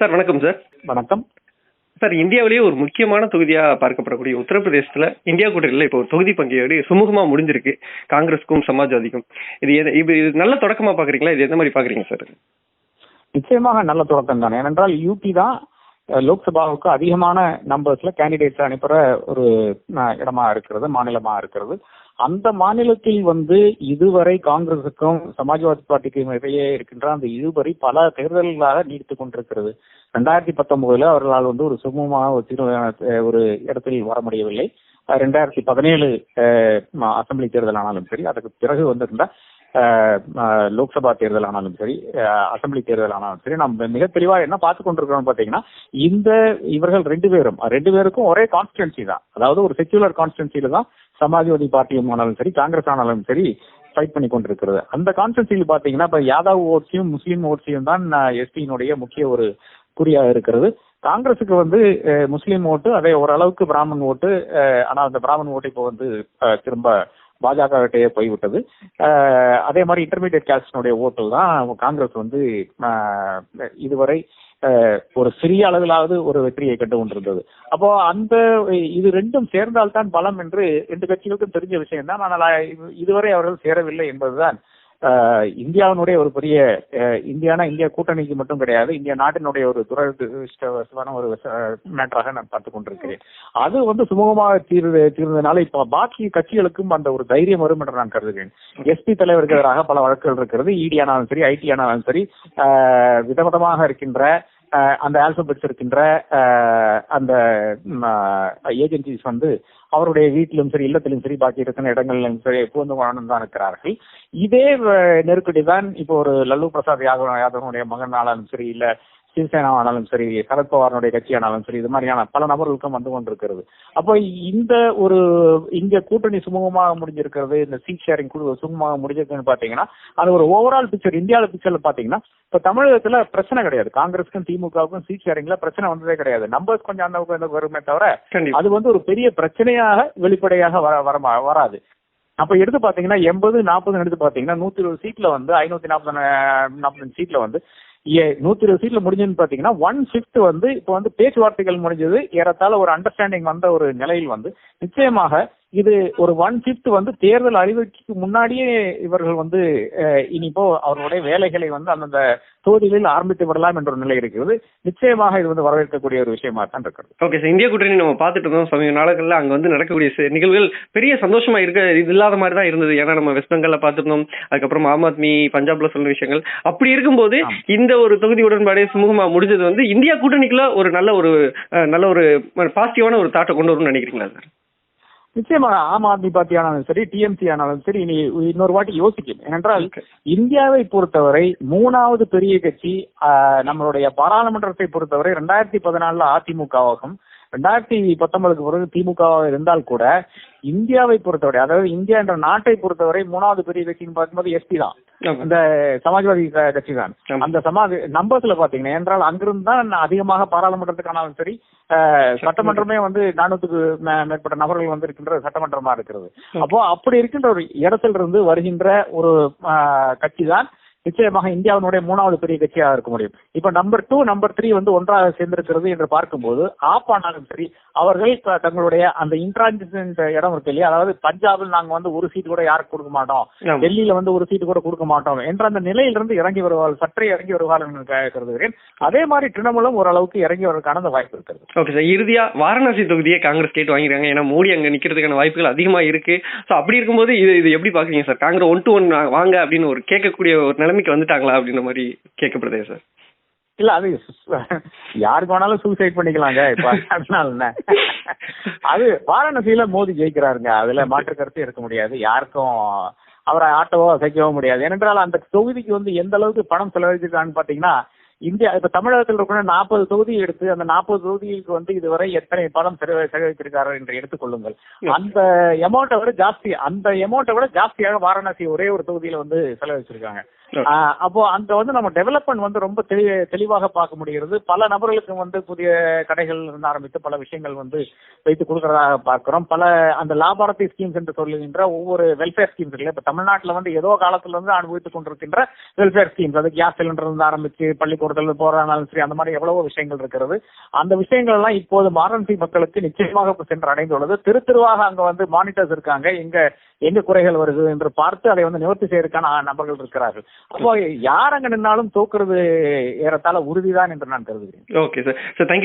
Sir வணக்கம் sir. வணக்கம். Sir இந்தியாவிலேயே ஒரு முக்கியமான தொகுதியா பார்க்கப்படக்கூடிய உத்தரப்பிரதேசத்துல இந்தியா கூட்டணியில இப்போ ஒரு தொகுதி பங்கீடு சுமூகமா முடிஞ்சிருக்கு காங்கிரஸுக்கும் சமாஜ்வாதிக்கும். இது இது இது நல்ல தொடக்கமா பாக்குறீங்களா? இது எந்த மாதிரி பாக்குறீங்க சார்? நிச்சயமாக நல்ல தொடக்கம் தான். ஏனென்றால் யூபி தான் லோக்சபாவுக்கு அதிகமான நம்பர்ஸ்ல கேண்டிடேட்ஸ் அனுப்புற ஒரு இடமா இருக்கிறது மாநிலமா இருக்கிறது. அந்த மாநிலத்தில் வந்து இதுவரை காங்கிரசுக்கும் சமாஜ்வாதி பார்ட்டிக்கும் இடையே இருக்கின்ற அந்த இழுபறி பல தேர்தல்களாக நீடித்துக் கொண்டிருக்கிறது. ரெண்டாயிரத்தி பத்தொன்பதுல அவர்களால் வந்து ஒரு சுமூகமாக ஒரு ஒரு இடத்தில் வர முடியவில்லை ரெண்டாயிரத்தி பதினேழு அசம்பிளி அசெம்பிளி தேர்தல் ஆனாலும் சரி அதுக்கு பிறகு வந்திருந்தா லோக்சபா தேர்தல் ஆனாலும் சரி அசம்பிளி அசெம்பிளி தேர்தல் ஆனாலும் சரி நம்ம மிக தெளிவா என்ன பார்த்து கொண்டிருக்கிறோம் பாத்தீங்கன்னா இந்த இவர்கள் ரெண்டு பேரும் ரெண்டு பேருக்கும் ஒரே கான்ஸ்டன்சி தான். அதாவது ஒரு செக்யூலர் கான்ஸ்டிடன்சில தான் சமாஜ்வாதி பார்ட்டியும் ஆனாலும் சரி காங்கிரஸ் ஆனாலும் சரி ஃபைட் பண்ணி கொண்டிருக்கிறது. அந்த கான்ஸ்டன்சியில் பாத்தீங்கன்னா இப்ப யாதவ் ஓட்ஸையும் முஸ்லீம் ஓட்ஸையும் தான் எஸ்பியினுடைய முக்கிய ஒரு குறியா இருக்கிறது. காங்கிரஸுக்கு வந்து முஸ்லீம் ஓட்டு அதே ஓரளவுக்கு பிராமன் ஓட்டு ஆனா அந்த பிராமன் ஓட்டு இப்போ வந்து திரும்ப பாஜக கிட்டேயே போய்விட்டது. அதே மாதிரி இன்டர்மீடியட் கேஸ்டினுடைய ஓட்டு தான் காங்கிரஸ் வந்து இதுவரை ஒரு சிறிய அளவிலாவது ஒரு வெற்றியை கண்டு கொண்டிருந்தது. அப்போ அந்த இது ரெண்டும் சேர்ந்தால்தான் பலம் என்று ரெண்டு கட்சிகளுக்கும் தெரிஞ்ச விஷயம் தான் ஆனால் இதுவரை அவர்கள் சேரவில்லை என்பதுதான் இந்தியாவினுடைய ஒரு பெரிய அஹ், இந்தியானா இந்திய கூட்டணிக்கு மட்டும் கிடையாது இந்திய நாட்டினுடைய ஒரு துரதிருஷ்டவசமான ஒரு மேட்டராக நான் பார்த்து கொண்டிருக்கிறேன். அது வந்து சுமூகமாக தீர்வு தீர்ந்ததுனால இப்ப பாக்கி கட்சிகளுக்கும் அந்த ஒரு தைரியம் வரும் என்று நான் கருதுகிறேன். எஸ்பி தலைவருக்கு எதிராக பல வழக்குகள் இருக்கிறது இடி ஆனாலும் சரி ஐடி ஆனாலும் சரி அஹ், விதவிதமாக இருக்கின்ற அந்த ஆல்பபெட்ஸ் இருக்கின்ற அந்த ஏஜென்சிஸ் வந்து அவருடைய வீட்டிலும் சரி இல்லத்திலும் சரி பாக்கி இருக்கிற இடங்களிலும் சரி புகுந்து வாழ்ந்து தான் இருக்கிறார்கள். இதே நெருக்கடி தான் இப்போ ஒரு லல்லு பிரசாத் யாதவ் யாதவனுடைய மகன் ஆளாலும் சரி இல்ல சிவசேனா ஆனாலும் சரி சரத்பவாரனுடைய கட்சி ஆனாலும் சரி இது மாதிரியான பல நபர்களுக்கும் வந்து கொண்டிருக்கிறது. அப்போ இந்த ஒரு இங்க கூட்டணி சுமூகமாக முடிஞ்சிருக்கிறது இந்த சீட் ஷேரிங் குழு சுமூகமாக முடிஞ்சிருக்குன்னு பாத்தீங்கன்னா அது ஒரு ஓவரால் பிக்சர் இந்தியாவில பிக்சர்ல பாத்தீங்கன்னா இப்ப தமிழகத்துல பிரச்சனை கிடையாது. காங்கிரஸுக்கும் திமுகவுக்கும் சீட் ஷேரிங்ல பிரச்சனை வந்ததே கிடையாது. நம்பர்ஸ் கொஞ்சம் அந்த பக்கம் வருமே தவிர அது வந்து ஒரு பெரிய பிரச்சனையாக வெளிப்படையாக வர வர வராது. அப்ப எடுத்து பாத்தீங்கன்னா எண்பது நாற்பது எடுத்து பாத்தீங்கன்னா நூத்தி இருபது சீட்ல வந்து ஐநூத்தி நாற்பது நாற்பது சீட்ல வந்து நூத்தி இருபது சீட்ல முடிஞ்சதுன்னு பாத்தீங்கன்னா ஒன் ஃபிஃப்த் வந்து இப்ப வந்து பேச்சுவார்த்தைகள் முடிஞ்சது ஏறத்தாழ ஒரு அண்டர்ஸ்டாண்டிங் வந்த ஒரு நிலையில் வந்து நிச்சயமாக இது ஒரு ஒன் ஃபிஃப்த் வந்து தேர்தல் அறிவிக்கைக்கு முன்னாடியே இவர்கள் வந்து இனிப்போ அவர்களுடைய வேலைகளை வந்து அந்தந்த தொகுதிகளில் ஆரம்பித்து விடலாம் என்ற ஒரு நிலை இருக்கிறது. நிச்சயமாக இது வந்து வரவேற்கக்கூடிய ஒரு விஷயமா தான் இருக்கிறது. ஓகே சார் இந்தியா கூட்டணி நம்ம பார்த்துட்டு இருந்தோம் சமீப நாடுகள்ல அங்க வந்து நடக்கக்கூடிய நிகழ்வுகள் பெரிய சந்தோஷமா இருக்க இது இல்லாத மாதிரி தான் இருந்தது. ஏன்னா நம்ம வெஸ்ட் பெங்கால்ல பார்த்திருந்தோம். அதுக்கப்புறம் ஆம் ஆத்மி பஞ்சாப்ல சொன்ன விஷயங்கள். அப்படி இருக்கும்போது. இந்த ஒரு தொகுதி உடன்பாடு சுமூகமா முடிஞ்சது வந்து இந்தியா கூட்டணிக்குள்ள ஒரு நல்ல ஒரு நல்ல ஒரு பாசிட்டிவான ஒரு தாட்டை கொண்டு வரும்னு நினைக்கிறீங்களா சார் நிச்சயமா ஆம் ஆத்மி பார்ட்டி ஆனாலும் சரி டிஎம்சி ஆனாலும் சரி இனி இன்னொரு வாட்டி யோசிக்கும் ஏனென்றால். இந்தியாவை பொறுத்தவரை மூணாவது பெரிய கட்சி நம்மளுடைய பாராளுமன்றத்தை பொறுத்தவரை ரெண்டாயிரத்தி பதினாலுல அதிமுகவாகும் ரெண்டாயிரத்தி பத்தொன்பதுக்கு பிறகு திமுகவாக இருந்தால் கூட இந்தியாவை பொறுத்தவரை அதாவது இந்தியா என்ற நாட்டை பொறுத்தவரை மூணாவது பெரிய கட்சின்னு பார்க்கும்போது எஸ்பி தான். இந்த சமாஜ்வாதி கட்சி தான். அந்த சமாஜ் நம்பர்ஸ்ல பாத்தீங்கன்னா என்றால் அங்கிருந்து தான் அதிகமாக பாராளுமன்றத்துக்கானாலும் சரி சட்டமன்றமே வந்து நானூத்துக்கு மேற்பட்ட நபர்கள் வந்து இருக்கின்ற சட்டமன்றமா இருக்கிறது. அப்போ அப்படி இருக்கின்ற ஒரு இடத்துல இருந்து வருகின்ற ஒரு கட்சி தான் நிச்சயமாக இந்தியாவினுடைய மூணாவது பெரிய கட்சியாக இருக்க முடியும். இப்ப நம்பர் டூ நம்பர் த்ரீ வந்து ஒன்றாக சேர்ந்திருக்கிறது என்று பார்க்கும்போது ஆப் ஆனாலும் சரி அவர்கள் தங்களுடைய அந்த இன்ட்ரான்ஜென்ட் இடம் இருக்கு இல்லையா? அதாவது பஞ்சாபில் நாங்க வந்து ஒரு சீட் கூட யாருக்கு கொடுக்க மாட்டோம். டெல்லியில வந்து ஒரு சீட்டு கூட கொடுக்க மாட்டோம் என்ற அந்த நிலையிலிருந்து இறங்கி வருவார்கள் சற்றே இறங்கி வருவார்கள் என்று கருதுகிறேன். அதே மாதிரி திரிணாமுலும் ஓரளவுக்கு இறங்கி வருவதற்கான அந்த வாய்ப்பு இருக்கிறது. ஓகே சார் இறுதியா வாரணாசி தொகுதியை காங்கிரஸ் கேட்டு வாங்கிருக்காங்க ஏன்னா மோடி அங்க நிக்கிறதுக்கான வாய்ப்புகள் அதிகமா இருக்கு. சோ அப்படி இருக்கும்போது இது இது எப்படி பாக்குறீங்க sir Congress one to one வாங்க அப்படின்னு ஒரு கேட்கக்கூடிய ஒரு நிலைமைக்கு வந்துட்டாங்களா அப்படின்ற மாதிரி கேட்கப்படுதே சார் இல்ல அது யாருக்கு வேணாலும் சூசைட் பண்ணிக்கலாங்க. இப்ப அதனால என்ன? அது வாரணாசியில மோடி ஜெயிக்கிறாருங்க. அதுல மாற்று கருத்து இருக்க முடியாது. யாருக்கும் அவரை ஆட்டவோ அசைக்கவோ முடியாது. ஏனென்றால் அந்த தொகுதிக்கு வந்து எந்த அளவுக்கு பணம் செலவழிச்சிருக்கான்னு பாத்தீங்கன்னா இந்தியா இப்ப தமிழகத்தில் இருக்கிற நாற்பது தொகுதி எடுத்து அந்த நாற்பது தொகுதிக்கு வந்து இதுவரை எத்தனை பணம் செலவு செலவழித்திருக்காரு என்று எடுத்துக்கொள்ளுங்கள் அந்த எமௌண்ட்டை விட ஜாஸ்தி அந்த எமௌண்ட்டை விட ஜாஸ்தியாக வாரணாசி ஒரே ஒரு தொகுதியில வந்து செலவழிச்சிருக்காங்க. அப்போ அந்த வந்து நம்ம டெவலப்மெண்ட் வந்து ரொம்ப தெளி தெளிவாக பார்க்க முடிகிறது. பல நபர்களுக்கு வந்து புதிய கடைகள் இருந்து ஆரம்பித்து பல விஷயங்கள் வந்து வைத்து கொடுக்கறதாக பார்க்கிறோம். பல அந்த லாபாரத்தி ஸ்கீம்ஸ் என்று சொல்லுகின்ற ஒவ்வொரு வெல்ஃபேர் ஸ்கீம்ஸ் இல்லை இப்ப தமிழ்நாட்டுல வந்து ஏதோ காலத்துல இருந்து அனுபவித்துக் கொண்டிருக்கின்ற வெல்ஃபேர் ஸ்கீம்ஸ் அது கேஸ் சிலிண்டர் இருந்து ஆரம்பிச்சு பள்ளிக்கூடத்தில் போறாலும் சரி அந்த மாதிரி எவ்வளவோ விஷயங்கள் இருக்கிறது. அந்த விஷயங்கள் எல்லாம் இப்போது மாரன்சி மக்களுக்கு நிச்சயமாக சென்று அடைந்துள்ளது. திரு திருவாக அங்க வந்து மானிட்டர்ஸ் இருக்காங்க. எங்க எங்க குறைகள் வருது என்று பார்த்து அதை வந்து நிவர்த்தி செய்யறதுக்கான நபர்கள் இருக்கிறார்கள். அப்போ யார் அங்க நின்னாலும் தோக்குறது ஏறத்தாழ உறுதிதான் என்று நான் கருதுகிறேன். Okay sir sir thank you